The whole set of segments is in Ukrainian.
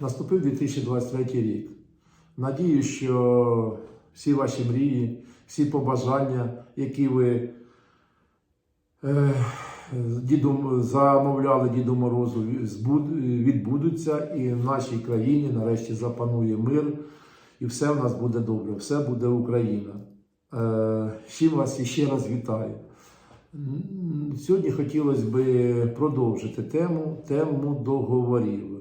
Наступив 2023 рік. Надію, що всі ваші мрії, всі побажання, які ви е, діду, замовляли Діду Морозу, відбудуться, і в нашій країні нарешті запанує мир, і все в нас буде добре, все буде Україна. Е, чим вас ще раз вітаю. Сьогодні хотілося б продовжити тему, тему договорів.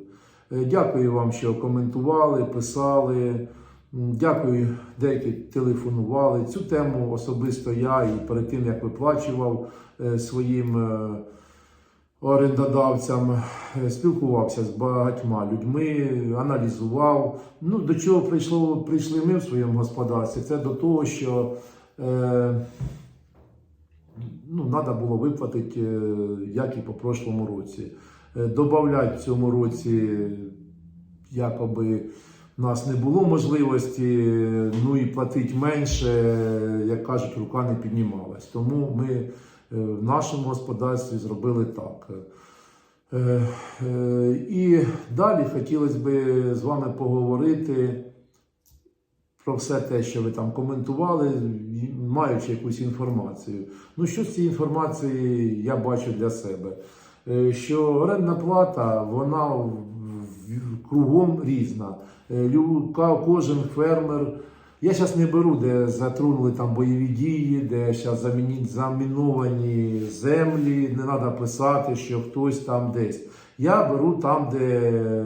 Е, Дякую вам, що коментували, писали. Дякую, деякі телефонували. Цю тему особисто я і перед тим як виплачував е, своїм е, орендодавцям, спілкувався з багатьма людьми, аналізував. Ну, до чого прийшло, прийшли ми в своєму господарстві? Це до того, що е, ну, треба було виплатити, як і по прошлому році. Е, в цьому році, якоби в нас не було можливості, ну і платити менше, як кажуть, рука не піднімалась. Тому ми е, в нашому господарстві зробили так. Е, е, І далі хотілося б з вами поговорити про все те, що ви там коментували, маючи якусь інформацію. Ну, що з цієї інформації я бачу для себе? Що орендна плата, вона кругом різна. Е, Кожен фермер. Я зараз не беру, де затронули там бойові дії, де зараз заміновані землі, не треба писати, що хтось там десь. Я беру там, де, е,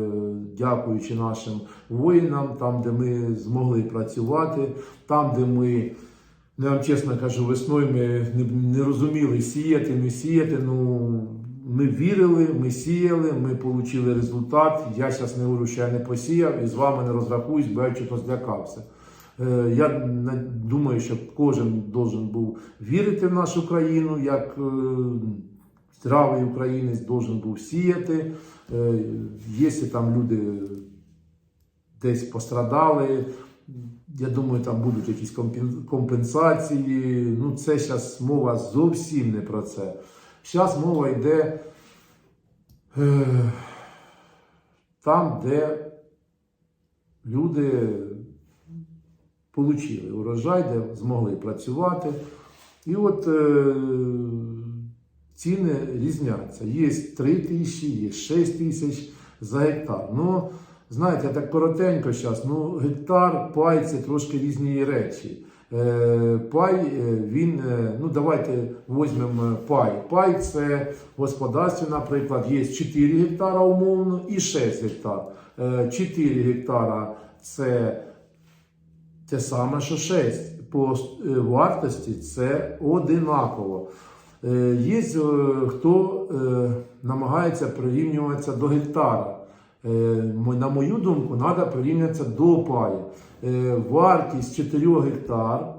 дякуючи нашим воїнам, там, де ми змогли працювати, там, де ми, я вам чесно кажу, весною ми не, не розуміли сіяти, не сіяти. Ну, ми вірили, ми сіяли, ми отримали результат. Я зараз не говорю, що я не посіяв і з вами не розрахуюсь, бо я чого злякався. Е, Я думаю, що кожен должен був вірити в нашу країну, як е, здравий українець должен був сіяти. Е, Якщо там люди десь пострадали, я думаю, там будуть якісь компенсації. Ну, це зараз мова зовсім не про це. Зараз мова йде е, там, де люди отримали урожай, де змогли працювати. І от е, ціни різняться. Є 3 тисячі, є 6 тисяч за гектар. Ну, знаєте, так коротенько зараз, ну, гектар, пай трошки різні речі. Е, пай, е, він, е, ну давайте візьмемо пай. Пай це в господарстві, наприклад, є 4 гектара умовно і 6 гектар. Е, 4 гектара це те саме, що 6. По вартості це одинаково. Є хто намагається прирівнюватися до гектара. На мою думку, треба прирівнятися до паю. Е, Вартість 4 гектар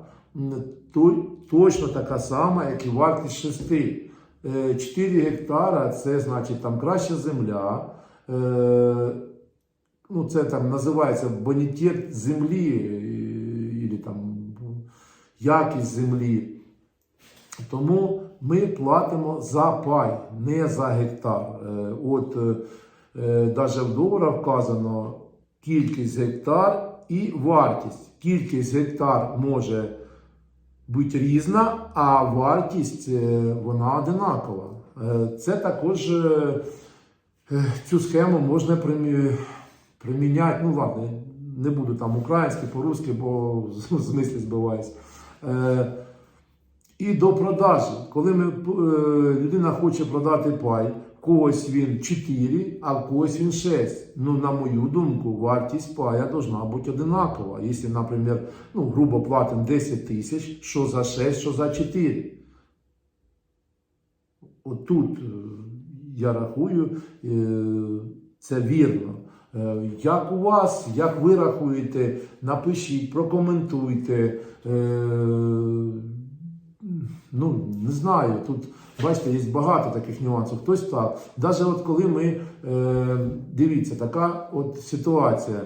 точно така сама, як і вартість 6. 4 гектара це значить там краща земля. Е, ну, це там називається бонітет землі, і там якість землі. Тому ми платимо за пай, не за гектар. Е, От навіть в доларах вказано кількість гектар і вартість. Кількість гектар може бути різна, а вартість е, вона одинакова. Е, Це також е, цю схему можна приміняти. Ну ладно, не буду там українське, по-русски, бо з- з мислі збиваюсь. І до продажі, коли ми, людина хоче продати пай, в когось він 4, а в когось він 6. Ну, на мою думку, вартість пая должна бути одинакова. Якщо, наприклад, ну, грубо платимо 10 тисяч, що за 6, що за 4. Отут е, я рахую, е, це вірно. Е, Як у вас, як ви рахуєте, напишіть, прокоментуйте. Ну, не знаю. Тут, бачите, є багато таких нюансів. Хтось так. Навіть от коли ми, е, дивіться, така от ситуація.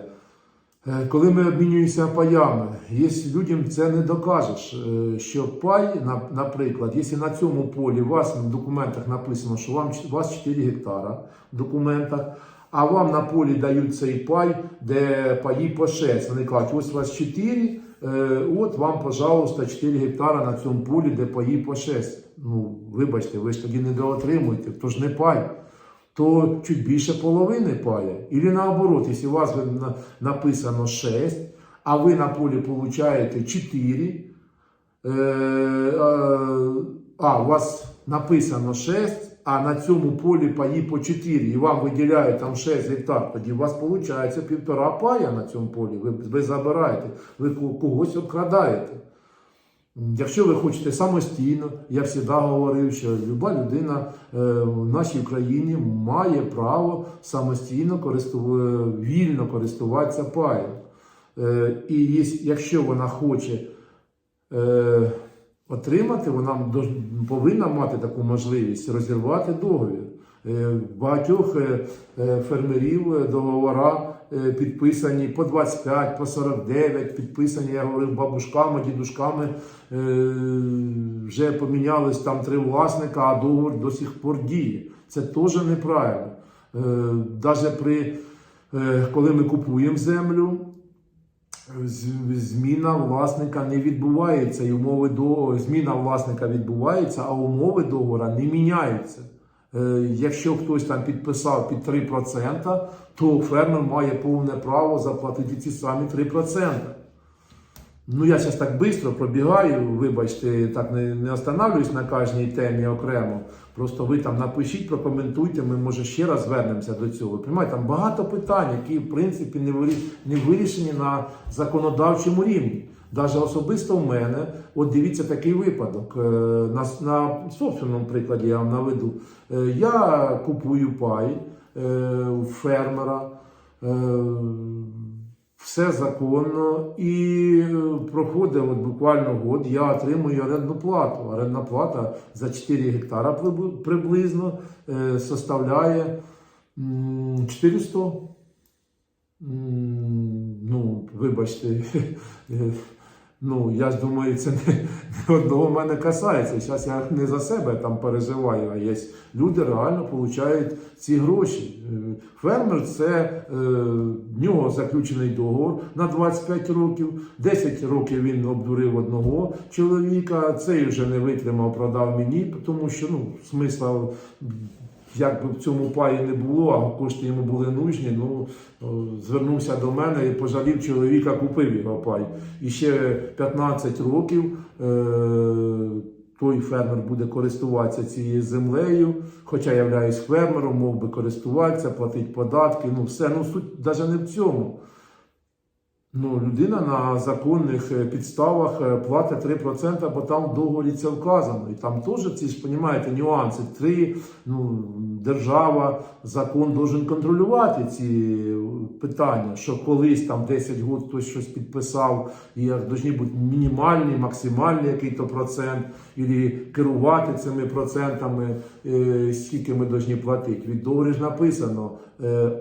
Е, Коли ми обмінюємося паями, якщо людям це не докажеш, е, що пай, на- наприклад, якщо на цьому полі у вас в документах написано, що вам, у вас 4 гектара в документах, а вам на полі дають цей пай, де паї по 6. Вони кажуть, ось у вас 4, е, от вам, пожалуйста, 4 гектара на цьому полі, де паї по 6. Ну, вибачте, ви ж тоді не доотримуєте, то ж не пай. То чуть більше половини пая. Ілі наоборот, якщо у вас написано 6, а ви на полі получаєте 4, Е, а, у вас написано 6, а на цьому полі паї по 4, і вам виділяють там 6 гектар, тоді у вас виходить півтора пая на цьому полі. Ви, ви забираєте, ви когось обкрадаєте. Якщо ви хочете самостійно, я завжди говорив, що люба людина е, в нашій Україні має право самостійно користув... вільно користуватися паєм. Е, і якщо вона хоче е, отримати, вона повинна мати таку можливість розірвати договір. Е, багатьох е, е, фермерів договора підписані по 25, по 49, підписані, я говорив, бабушками, дідушками вже помінялись там три власника, а договір до сих пор діє. Це теж неправильно. Навіть при, коли ми купуємо землю, зміна власника не відбувається, і умови до зміна власника відбувається, а умови договора не міняються. Е, Якщо хтось там підписав під 3%, то фермер має повне право заплатити ці самі 3%. Ну, я зараз так швидко пробігаю, вибачте, так не, не останавливаюсь на кожній темі окремо. Просто ви там напишіть, прокоментуйте, ми може ще раз звернемося до цього. Понимаєте, там багато питань, які в принципі не, вирі... не вирішені на законодавчому рівні. Навіть особисто в мене, от дивіться такий випадок. Е, На, на собственному прикладі я вам наведу. Е, Я купую пай е, у фермера. Все законно і е, проходить от буквально год, я отримую орендну плату. Орендна плата за 4 гектара приблизно е, составляє 400. Ну, вибачте, е, ну я ж думаю, це не, не одного мене касається. Зараз я не за себе там переживаю, а є люди реально отримують ці гроші. Е, Фермер це е, в нього заключений договор на 25 років. 10 років він обдурив одного чоловіка. Цей вже не витримав, продав мені, тому що ну смисла. Як би в цьому паї не було, а кошти йому були нужні, ну звернувся до мене і пожалів чоловіка, купив його пай. І ще 15 років е, той фермер буде користуватися цією землею, хоча являюсь фермером, мов би користуватися, платити податки. Ну все, ну суть навіть не в цьому. Ну, людина на законних е, підставах е, платить 3%, бо там в договорі це вказано. І там теж ці ж, розумієте, нюанси. Три, ну, держава, закон должен контролювати ці е, питання, що колись там 10 років хтось щось підписав, і повинні бути мінімальні, максимальні який-то процент, і керувати цими процентами, скільки ми повинні платити. Від договорі ж написано,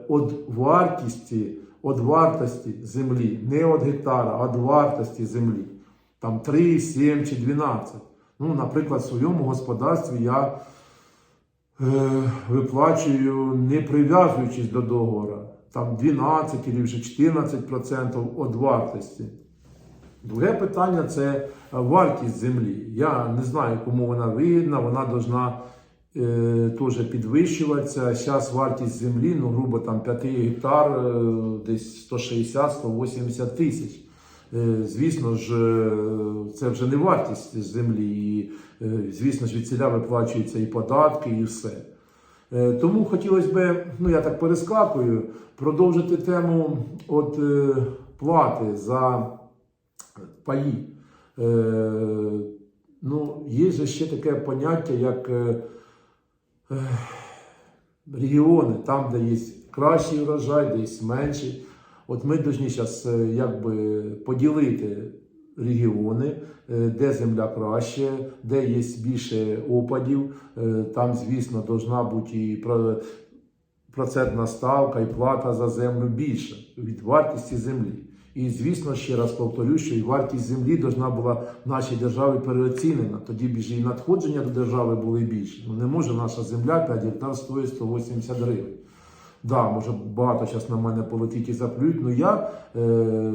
від вартості від вартості землі, не від гектара, а від вартості землі. Там 3, 7 чи 12. Ну, наприклад, в своєму господарстві я е, виплачую не прив'язуючись до договору. Там 12 чи вже 14% від вартості. Друге питання це вартість землі. Я не знаю, кому вона вигідна, вона е, теж підвищуватися. Зараз вартість землі, ну, грубо там 5 гектар, е, десь 160-180 тисяч. Е, Звісно ж, е, це вже не вартість землі, і, е, звісно ж, від ціля виплачуються і податки, і все. Е, Тому хотілося б, ну я так перескакую, продовжити тему от, е, плати за паї. Е, ну, є же ще таке поняття, як е, е, регіони, там, де є кращий врожай, де є менший. От ми повинні зараз якби поділити регіони, е, де земля краще, де є більше опадів. Е, Там, звісно, повинна бути і процентна ставка і плата за землю більша від вартості землі. І звісно, ще раз повторю, що і вартість землі повинна була в нашій державі переоцінена. Тоді б ж і надходження до держави були більші. Ну не може наша земля 5 гектар стоїть 180 гривень. Да, може багато зараз на мене полетить і заплюють, але я е,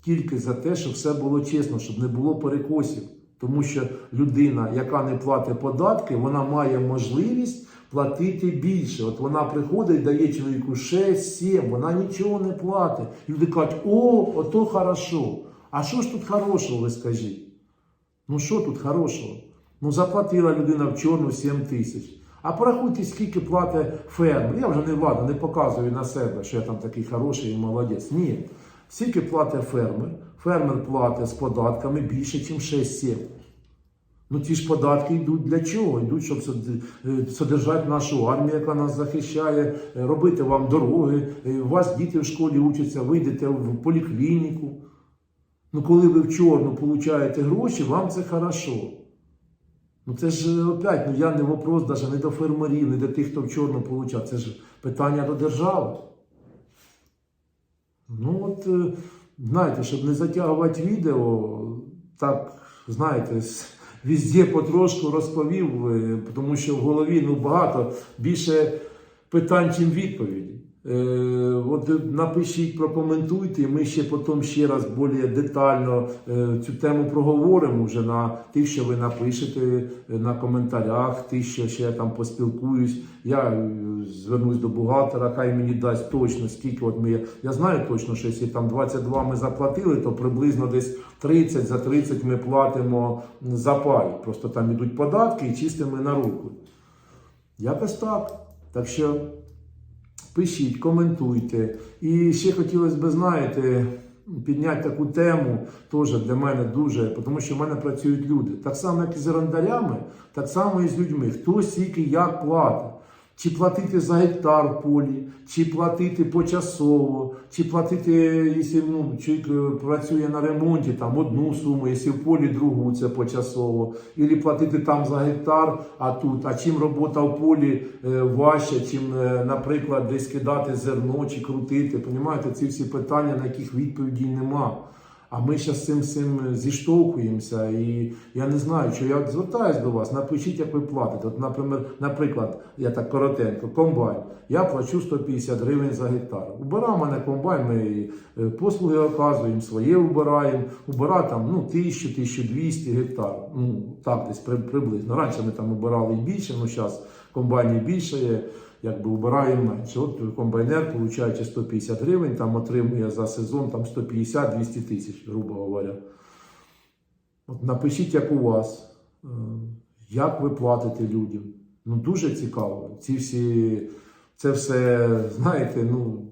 тільки за те, щоб все було чесно, щоб не було перекосів. Тому що людина, яка не платить податки, вона має можливість платити більше. От вона приходить, дає чоловіку 6-7, вона нічого не платить. Люди кажуть, о, ото хорошо. А що ж тут хорошого, ви скажіть? Ну що тут хорошого? Ну заплатила людина в чорну 7 тисяч. А порахуйте, скільки платить фермер. Я вже не ладно, не показую на себе, що я там такий хороший і молодець. Ні. Скільки платить фермер? Фермер платить з податками більше, ніж 6-7. Ну ті ж податки йдуть для чого? Йдуть, щоб е, содержати нашу армію, яка нас захищає, е, робити вам дороги. е, У вас діти в школі учаться, ви йдете в поліклініку. Ну, коли ви в чорну получаєте гроші, вам це хорошо. Ну це ж опять, ну я не вопрос даже не до фермерів, не до тих, хто в чорну получав. Це ж питання до держави. Ну от, знаєте, щоб не затягувати відео, так, знаєте, везде потрошку розповів, е, тому що в голові ну, багато більше питань, чим відповіді. Е, от напишіть, прокоментуйте, ми ще потім ще раз більш детально е, цю тему проговоримо вже на тих, що ви напишете е, на коментарях, тих, що ще я там поспілкуюсь. Я звернусь до бухгалтера, хай мені дасть точно скільки. От ми я знаю точно, що якщо там 22 ми заплатили, то приблизно десь 30 за 30 ми платимо за пай. Просто там ідуть податки і чистимо на руку. Якось так. Так що. Пишіть, коментуйте. І ще хотілося б, знаєте, підняти таку тему теж для мене дуже, тому що в мене працюють люди. Так само, як і з рандарями, так само і з людьми. Хто скільки як платить. Чи платити за гектар в полі, чи платити почасово, чи платити, якщо ну, чоловік е, працює на ремонті, там одну суму, якщо в полі другу, це почасово, або платити там за гектар, а тут. А чим робота в полі е, важча, чим, е, наприклад, десь кидати зерно чи крутити. Понімаєте, ці всі питання, на яких відповідей нема. А ми зараз з цим всім зіштовхуємося, і я не знаю, що я звертаюсь до вас, напишіть, як ви платите. От, наприклад, наприклад, я так коротенько, комбайн. Я плачу 150 гривень за гектар. Убирав мене комбайн, ми е, послуги оказуємо, своє убираємо. убира там ну, 1000-1200 гектар. Ну, так, десь приблизно. Раніше ми там убирали і більше, ну зараз комбайнів більше якби убираємо менше. От комбайнер, получаючи 150 гривень, там отримує за сезон там 150-200 тисяч, грубо говоря. От напишіть, як у вас, е, як ви платите людям. Ну, дуже цікаво. Ці всі, це все, знаєте, ну,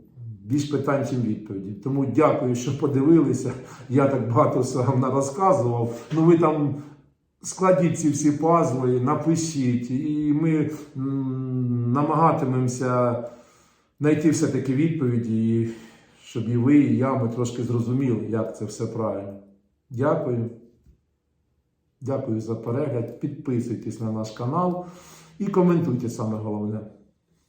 більш питань, чим відповіді. Тому дякую, що подивилися. Я так багато сам розказував. Ну, ви там складіть ці всі пазли, напишіть, і ми намагатимемося знайти все-таки відповіді, і щоб і ви, і я ми трошки зрозуміли, як це все правильно. Дякую. Дякую за перегляд. Підписуйтесь на наш канал і коментуйте саме головне.